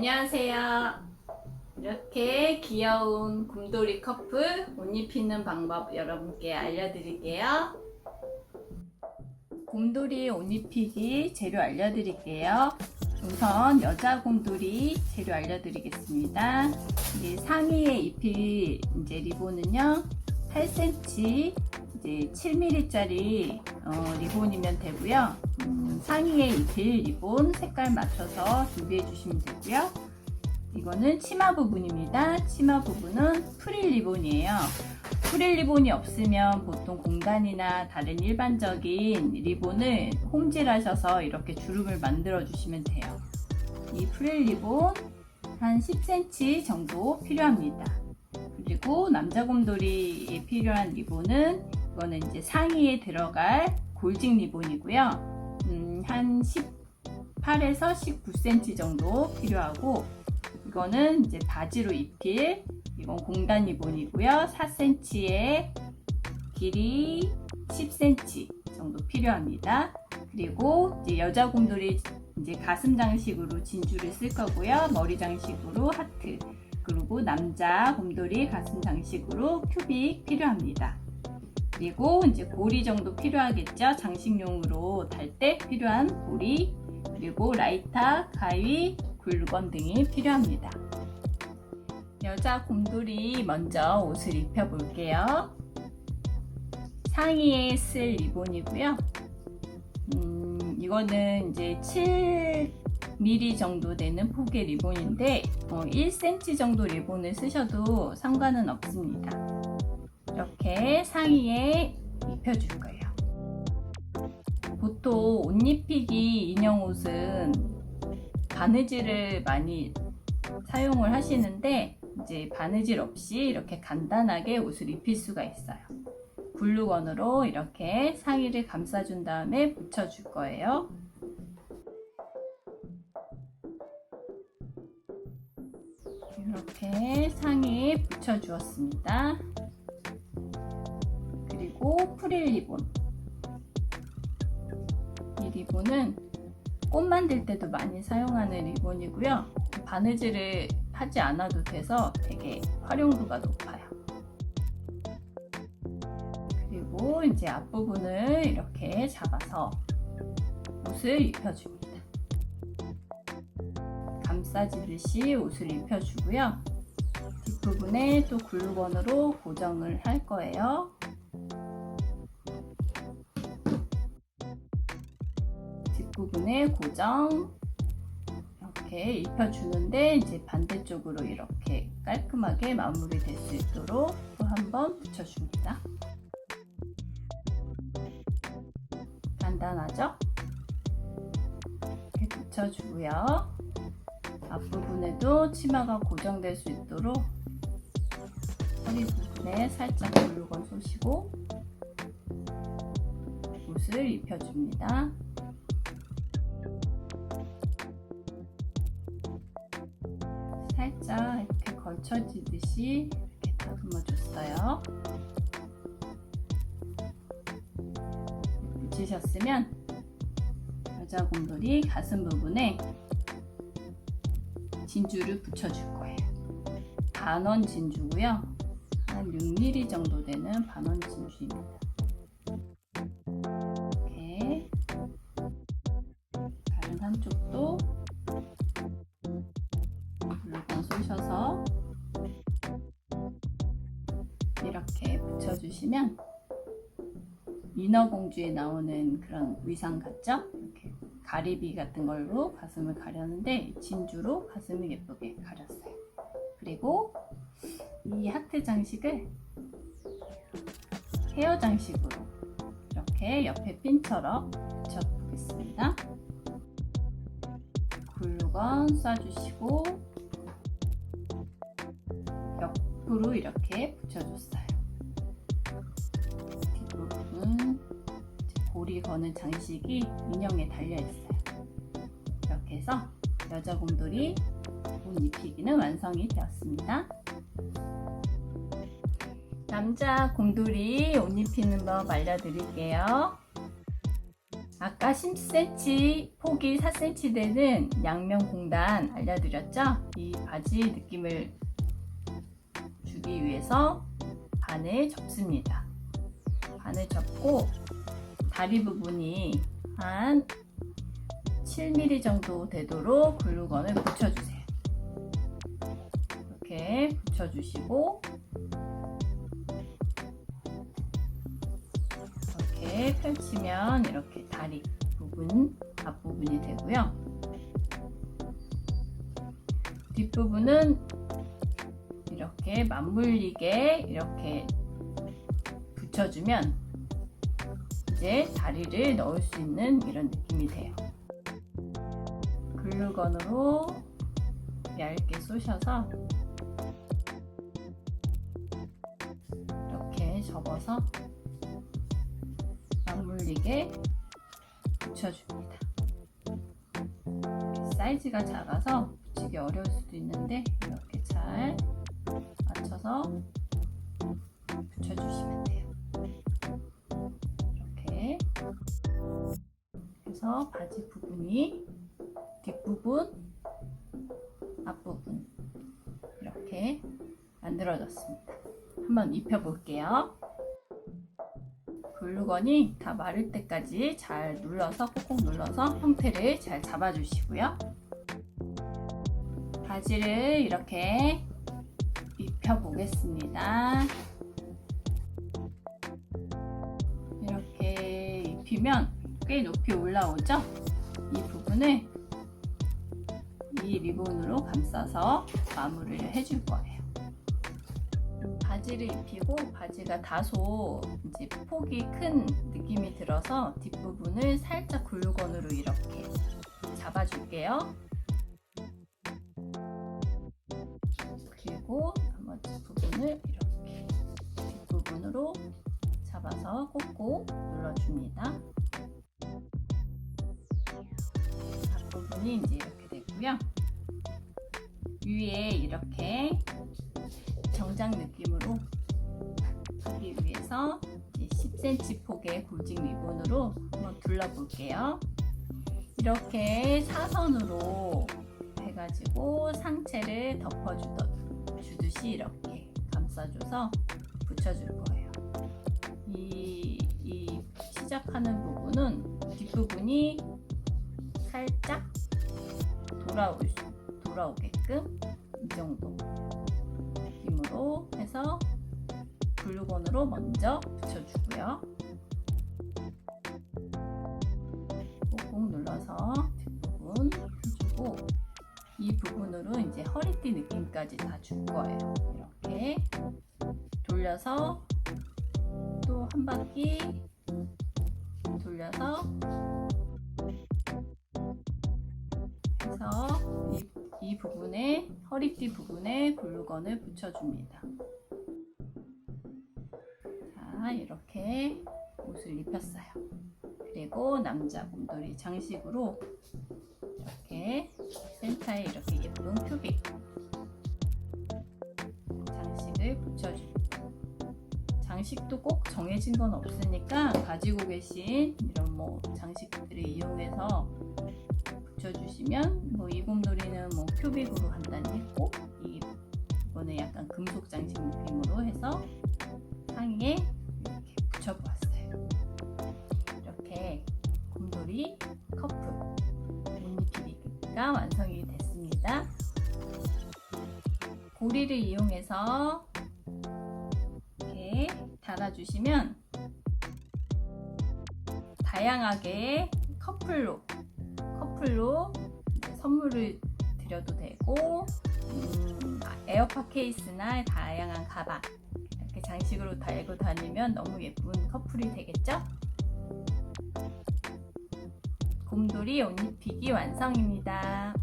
안녕하세요. 이렇게 귀여운 곰돌이 커플 옷 입히는 방법 여러분께 알려드릴게요. 곰돌이 옷 입히기 재료 알려드릴게요. 우선 여자 곰돌이 재료 알려드리겠습니다. 이제 상의에 입힐 이제 리본은요 8cm 이제 7mm짜리 어, 리본이면 되고요. 음, 상의에 입힐 리본 색깔 맞춰서 준비해 주시면 되고요. 이거는 치마 부분입니다. 치마 부분은 프릴 리본이에요. 프릴 리본이 없으면 보통 공단이나 다른 일반적인 리본을 홈질하셔서 이렇게 주름을 만들어 주시면 돼요. 이 프릴 리본 한 10cm 정도 필요합니다. 그리고 남자 곰돌이에 필요한 리본은 이거는 이제 상의에 들어갈 골직 리본이고요. 음, 한 18에서 19cm 정도 필요하고 이거는 이제 바지로 입힐 이건 공단 리본이고요. 4cm에 길이 10cm 정도 필요합니다. 그리고 이제 여자 곰돌이 이제 가슴 장식으로 진주를 쓸 거고요. 머리 장식으로 하트. 그리고 남자 곰돌이 가슴 장식으로 큐빅 필요합니다. 그리고 이제 고리 정도 필요하겠죠. 장식용으로 달 때 필요한 고리. 그리고 라이터, 가위, 굴건 등이 필요합니다. 여자 곰돌이 먼저 옷을 입혀볼게요. 상의에 쓸 리본이고요. 음, 이거는 이제 7mm 정도 되는 폭의 리본인데 어, 1cm 정도 리본을 쓰셔도 상관은 없습니다. 이렇게 상의에 입혀줄 거예요. 보통 옷 입히기 인형 옷은 바느질을 많이 사용을 하시는데 이제 바느질 없이 이렇게 간단하게 옷을 입힐 수가 있어요. 글루건으로 이렇게 상의를 감싸준 다음에 붙여줄 거예요. 이렇게 상의에 붙여주었습니다. 그리고 프릴 리본. 이 리본은 꽃 만들 때도 많이 사용하는 리본이고요. 바느질을 하지 않아도 돼서 되게 활용도가 높아요. 그리고 이제 앞부분을 이렇게 잡아서 옷을 입혀줍니다. 감싸주듯이 옷을 입혀주고요. 뒷부분에 또 글루건으로 고정을 할 거예요. 부분에 고정 이렇게 입혀주는데 이제 반대쪽으로 이렇게 깔끔하게 마무리될 수 있도록 또 한번 붙여줍니다. 간단하죠? 이렇게 붙여주고요. 앞부분에도 치마가 고정될 수 있도록 허리 부분에 살짝 글루건 쏘시고 옷을 입혀줍니다. 살짝 이렇게 걸쳐지듯이 이렇게 다듬어 줬어요. 붙이셨으면 여자 곰돌이 가슴 부분에 진주를 붙여줄 거예요. 반원 진주고요. 한 6mm 정도 되는 반원 진주입니다. 붙여주시면 인어공주에 나오는 그런 의상 같죠? 이렇게 가리비 같은 걸로 가슴을 가렸는데 진주로 가슴을 예쁘게 가렸어요. 그리고 이 하트 장식을 헤어 장식으로 이렇게 옆에 핀처럼 붙여보겠습니다. 글루건 쏴주시고 옆으로 이렇게 붙여줬어요. 뒷부분 고리 거는 장식이 인형에 달려있어요. 이렇게 해서 여자 곰돌이 옷 입히기는 완성이 되었습니다. 남자 곰돌이 옷 입히는 법 알려드릴게요. 아까 10cm, 폭이 4cm 되는 양면 공단 알려드렸죠? 이 바지 느낌을 주기 위해서 반을 접습니다. 반을 접고 다리 부분이 한 7mm 정도 되도록 글루건을 붙여주세요. 이렇게 붙여주시고 이렇게 펼치면 이렇게 다리 부분 앞부분이 되고요. 뒷부분은 이렇게 맞물리게 이렇게 붙여주면 이제 다리를 넣을 수 있는 이런 느낌이 돼요. 글루건으로 얇게 쏘셔서 이렇게 접어서 맞물리게 붙여줍니다. 사이즈가 작아서 붙이기 어려울 수도 있는데 바지 부분이 뒷부분, 앞부분 이렇게 만들어졌습니다. 한번 입혀볼게요. 글루건이 다 마를 때까지 잘 눌러서 꾹꾹 눌러서 형태를 잘 잡아주시고요. 바지를 이렇게 입혀보겠습니다. 이렇게 입히면 꽤 높이 올라오죠? 이 부분을 이 리본으로 감싸서 마무리를 해줄 거예요. 바지를 입히고 바지가 다소 이제 폭이 큰 느낌이 들어서 뒷부분을 살짝 글루건으로 이렇게 잡아줄게요. 그리고 나머지 부분을 이렇게 뒷부분으로 잡아서 꾹꾹 눌러줍니다. 부분이 이제 이렇게 되고요. 위에 이렇게 정장 느낌으로 하기 위해서 10cm 폭의 골직 리본으로 한번 둘러볼게요. 이렇게 사선으로 해가지고 상체를 덮어주듯이 이렇게 감싸줘서 붙여줄 거예요. 이, 이 시작하는 부분은 뒷부분이 살짝 돌아올 수, 돌아오게끔 이 정도 느낌으로 해서 글루건으로 먼저 붙여주고요. 꾹꾹 눌러서 뒷부분 해주고 이 부분으로 이제 허리띠 느낌까지 다 줄 거예요. 이렇게 돌려서 또 한 바퀴 돌려서 해서 이, 이 부분에 허리띠 부분에 글루건을 붙여줍니다. 자 이렇게 옷을 입혔어요. 그리고 남자 곰돌이 장식으로 이렇게 센터에 이렇게 예쁜 큐빅 장식을 붙여줍니다. 장식도 꼭 정해진 건 없으니까 가지고 계신 이런 뭐 장식들을 이용해서 붙여주시면 뭐 이 곰돌이는 뭐 큐빅으로 간단히 했고 이 이거는 약간 금속 장식 느낌으로 해서 상의에 이렇게 붙여보았어요. 이렇게 곰돌이 커플 무늬피비가 완성이 됐습니다. 고리를 이용해서 이렇게 달아주시면 다양하게 커플로 커플로 선물을 드려도 되고 음, 에어팟 케이스나 다양한 가방 이렇게 장식으로 달고 다니면 너무 예쁜 커플이 되겠죠? 곰돌이 옷 입히기 완성입니다.